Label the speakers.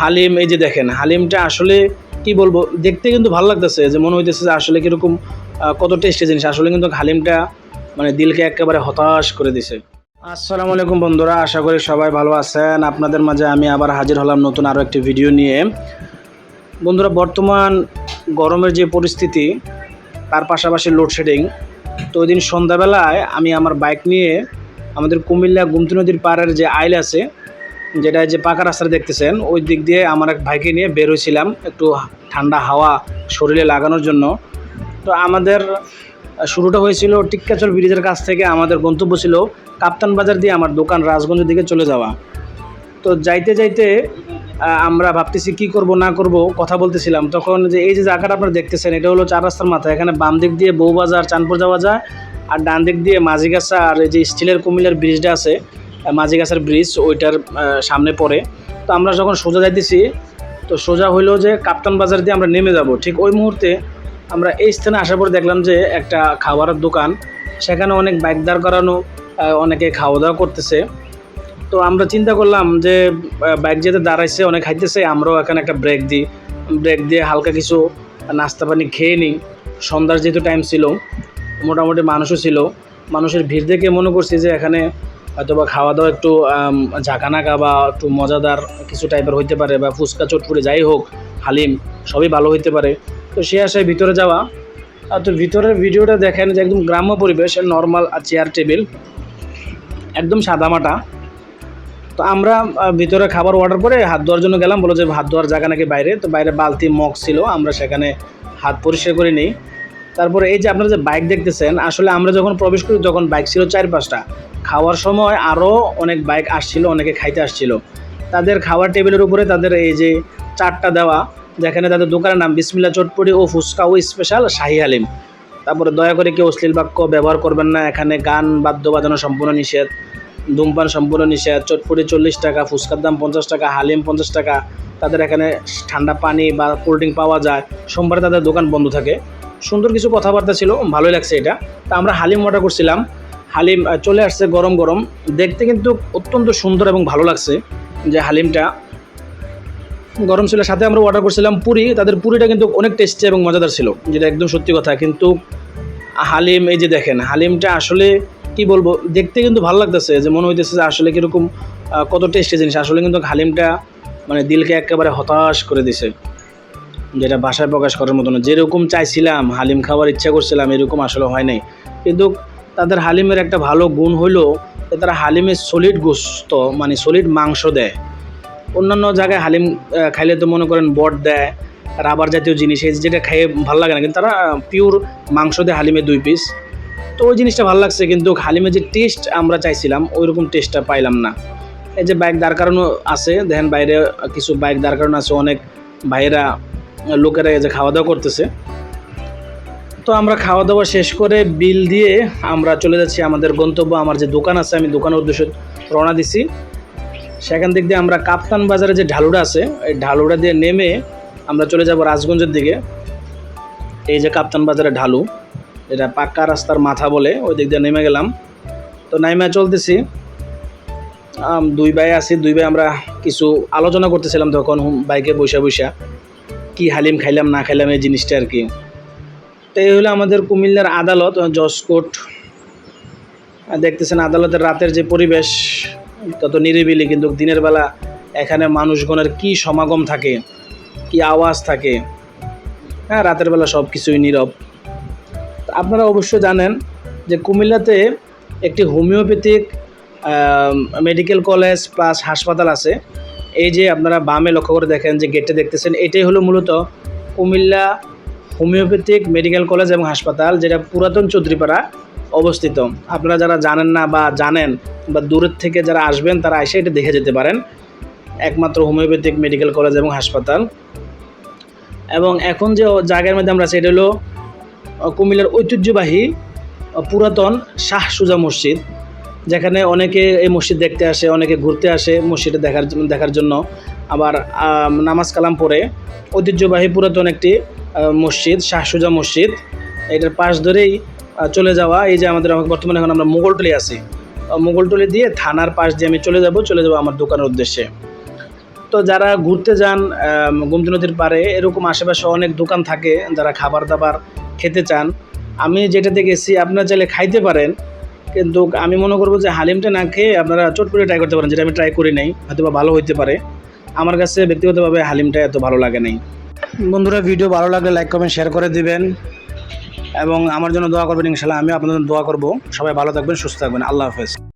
Speaker 1: হালিম, এই যে দেখেন, হালিমটা আসলে কি বলব, দেখতে কিন্তু ভালো লাগতেছে, যে মনে হইতেছে যে আসলে কীরকম কত টেস্টি জিনিস। আসলে কিন্তু হালিমটা মানে দিলকে একেবারে হতাশ করে দিছে। আসসালামু আলাইকুম বন্ধুরা, আশা করি সবাই ভালো আছেন। আপনাদের মাঝে আমি আবার হাজির হলাম নতুন আরও একটি ভিডিও নিয়ে। বন্ধুরা, বর্তমান গরমের যে পরিস্থিতি, তার পাশাপাশি লোডশেডিং তো ওই দিন সন্ধ্যাবেলায় আমি আমার বাইক নিয়ে আমাদের কুমিল্লা গুমতি নদীর পাড়ের যে আইল আছে যেটা যে পাকা রাস্তাটা দেখতেছেন, ওই দিক দিয়ে আমার এক ভাইকে নিয়ে বের হয়েছিলাম একটু ঠান্ডা হাওয়া শরীরে লাগানোর জন্য। তো আমাদের শুরুটা হয়েছিল টিক্কাচর ব্রিজের কাছ থেকে, আমাদের গন্তব্য ছিল কাপ্তান বাজার দিয়ে আমার দোকান রাজগঞ্জের দিকে চলে যাওয়া। তো যাইতে যাইতে আমরা ভাবতেছি কি করব, না করব, কথা বলতেছিলাম। তখন যে এই যে জায়গাটা আপনারা দেখতেছেন, এটা হলো চার রাস্তার মাথা। এখানে বাম দিক দিয়ে বউবাজার, চাঁদপুর যাওয়া যায়, আর ডান দিক দিয়ে মাঝিগাছা আর এই যে স্টিলের কুমিল্লার ব্রিজটা আছে মাঝিগাছার ব্রিজ ওইটার সামনে পড়ে। তো আমরা যখন সোজা যাইতেছি, তো সোজা হইল যে কাপ্তান বাজার দিয়ে আমরা নেমে যাব। ঠিক ওই মুহূর্তে আমরা এই স্থানে আসার পর দেখলাম যে একটা খাবারের দোকান। সেখানে অনেক বাইক দাঁড় করানো অনেকে খাওয়া দাওয়া করতেছে। তো আমরা চিন্তা করলাম যে বাইক যেতে দাঁড়াইছে, অনেক খাইতেছে, আমরাও এখানে একটা ব্রেক দিই। ব্রেক দিয়ে হালকা কিছু নাস্তা পানি খেয়ে নিই। সন্ধ্যার যেহেতু টাইম ছিল, মোটামুটি মানুষও ছিল। মানুষের ভিড় দেখে মনে করছি যে এখানে হয়তো বা খাওয়া দাওয়া একটু ঝাঁকানাকা বা একটু মজাদার কিছু টাইপের হইতে পারে বা ফুচকা চটপুরে যাই হোক, হালিম, সবই ভালো হইতে পারে। তো সে আশায় ভিতরে যাওয়া। আর তো ভিতরের ভিডিওটা দেখেন যে একদম গ্রাম্য পরিবেশ নর্মাল চেয়ার টেবিল একদম সাদামাটা তো আমরা ভিতরে খাবার অর্ডার করে হাত ধোয়ার জন্য গেলাম। বলো যে হাত ধোয়ার জায়গা নাকি বাইরে? তো বাইরে বালতি, মগ ছিল, আমরা সেখানে হাত পরিষ্কার করে নিই। তারপরে এই যে আপনারা যে বাইক দেখতেছেন, আসলে আমরা যখন প্রবেশ করি তখন বাইক ছিল চার পাঁচটা খাওয়ার সময় আরও অনেক বাইক আসছিল, অনেকে খাইতে আসছিল। তাদের খাওয়ার টেবিলের উপরে তাদের এই যে চারটা দেওয়া, যেখানে তাদের দোকানের নাম বিসমিল্লা চটপটি ও ফুচকা ও স্পেশাল শাহি হালিম। তারপরে দয়া করে কেউ অশ্লীল বাক্য ব্যবহার করবেন না, এখানে গান, বাদ্য বাজানো সম্পূর্ণ নিষেধ। ধূমপান সম্পূর্ণ নিষেধ, চটপটি চল্লিশ টাকা, ফুচকার দাম পঞ্চাশ টাকা, হালিম পঞ্চাশ টাকা। তাদের এখানে ঠান্ডা পানি বা কোল্ড ড্রিঙ্ক পাওয়া যায়। সোমবারে তাদের দোকান বন্ধ থাকে। সুন্দর কিছু কথাবার্তা ছিল, ভালোই লাগছে এটা। তা আমরা হালিম অর্ডার করছিলাম। হালিম চলে আসছে গরম গরম। দেখতে কিন্তু অত্যন্ত সুন্দর এবং ভালো লাগছে যে হালিমটা। গরম ছিল, সাথে আমরা অর্ডার করছিলাম পুরি। তাদের পুরিটা কিন্তু অনেক টেস্টি এবং মজাদার ছিল, যেটা একদম সত্যি কথা। কিন্তু হালিম, এই যে দেখেন, হালিমটা আসলে কি বলব, দেখতে কিন্তু ভালো লাগতেছে যে মনে হইতেছে যে আসলে কীরকম কত টেস্টি জিনিস। আসলে কিন্তু হালিমটা মানে দিলকে একেবারে হতাশ করে দিছে। যেটা ভাষায় প্রকাশ করার মতো না। যেরকম চাইছিলাম, হালিম খাওয়ার ইচ্ছা করছিলাম, এরকম আসলে হয় নাই। কিন্তু তাদের হালিমের একটা ভালো গুণ হলো যে তারা হালিমের সলিড গোস্ত মানে সলিড মাংস দেয়। অন্যান্য জায়গায় হালিম খাইলে তো মনে করেন বট দেয়, রাবার জাতীয় জিনিস, এই যেটা খেয়ে ভালো লাগে না। কিন্তু তারা পিওর মাংস দেয় হালিমের দুই পিস তো ওই জিনিসটা ভালো লাগছে, কিন্তু হালিমের যে টেস্ট আমরা চাইছিলাম ওই রকম টেস্টটা পাইলাম না। এই যে বাইক দাঁড় করানো আছে, দেখেন বাইরে কিছু বাইক দাঁড় করানো আছে, অনেক ভাইয়েরা লোকেরা যে খাওয়া দাওয়া করতেছে। তো আমরা খাওয়া দাওয়া শেষ করে বিল দিয়ে আমরা চলে যাচ্ছি আমাদের গন্তব্য, আমার যে দোকান আছে, আমি দোকানের উদ্দেশ্যে রওনা দিছি। সেখান দিক দিয়ে আমরা কাপ্তান বাজারে যে ঢালুটা আছে, এই ঢালুটা দিয়ে নেমে আমরা চলে যাব রাজগঞ্জের দিকে। এই যে কাপ্তান বাজারে ঢালু, এটা পাক্কা রাস্তার মাথা বলে ওই দিক দিয়ে নেমে গেলাম। তো নাইমা চলতেছি। দুই ভাই আছি, দুই ভাই আমরা কিছু আলোচনা করতেছিলাম তখন, বাইকে বসে বসে। কি হালিম খাইলাম, না খাইলাম এই জিনিসটা আর কি। তো এই হলো আমাদের কুমিল্লার আদালত জসকোট দেখতেছেন আদালতের রাতের যে পরিবেশ, তত নিরিবিলি, কিন্তু দিনের বেলা এখানে মানুষগণের কি সমাগম থাকে, কি আওয়াজ থাকে হ্যাঁ রাতের বেলা সব কিছুই নীরব আপনারা অবশ্যই জানেন যে কুমিল্লাতে একটি হোমিওপ্যাথিক মেডিকেল কলেজ প্লাস হাসপাতাল আছে। এই যে আপনারা বামে লক্ষ্য করে দেখেন যে গেটটা দেখতেছেন, এটাই হলো মূলত কুমিল্লা হোমিওপ্যাথিক মেডিকেল কলেজ এবং হাসপাতাল, যেটা পুরাতন চৌধুরীপাড়া অবস্থিত। আপনারা যারা জানেন না বা জানেন বা দূরের থেকে যারা আসবেন, তারা এসে এটা দেখে যেতে পারেন। একমাত্র হোমিওপ্যাথিক মেডিকেল কলেজ এবং হাসপাতাল। এবং এখন যে জায়গার মধ্যে আমরা আছি, এটা হলো কুমিল্লার ঐতিহ্যবাহী পুরাতন শাহ সুজা মসজিদ। যেখানে অনেকে এই মসজিদ দেখতে আসে, অনেকে ঘুরতে আসে মসজিদে দেখার দেখার জন্য। আবার নামাজ কালাম পড়ে। ঐতিহ্যবাহী পুরাতন একটি মসজিদ, শাহ সুজা মসজিদ। এটার পাশ ধরেই চলে যাওয়া। এই যে আমাদের বর্তমানে এখন আমরা মোগলটলি আছি। মোগলটলি দিয়ে থানার পাশ দিয়ে আমি চলে যাব চলে যাব আমার দোকানের উদ্দেশ্যে। তো যারা ঘুরতে যান গোমতী নদীর পাড়ে, এরকম আশেপাশে অনেক দোকান থাকে, যারা খাবার দাবার খেতে চান। আমি যেটাতে গেছি আপনারা চাইলে খাইতে পারেন। কিন্তু আমি মনে করব যে হালিমটা না খেয়ে আপনারা চট করে ট্রাই করতে পারেন, যেটা আমি ট্রাই করি নাই, হয়তো বা ভালো হইতে পারে। আমার কাছে ব্যক্তিগতভাবে হালিমটা এত ভালো লাগে নাই। বন্ধুরা ভিডিও ভালো লাগলে লাইক কমেন্ট শেয়ার করে দিবেন। এবং আমার জন্য দোয়া করবেন ইনশাল্লাহ আমি আপনাদের দোয়া করব। সবাই ভালো থাকবেন, সুস্থ থাকবেন। আল্লাহ হাফেজ।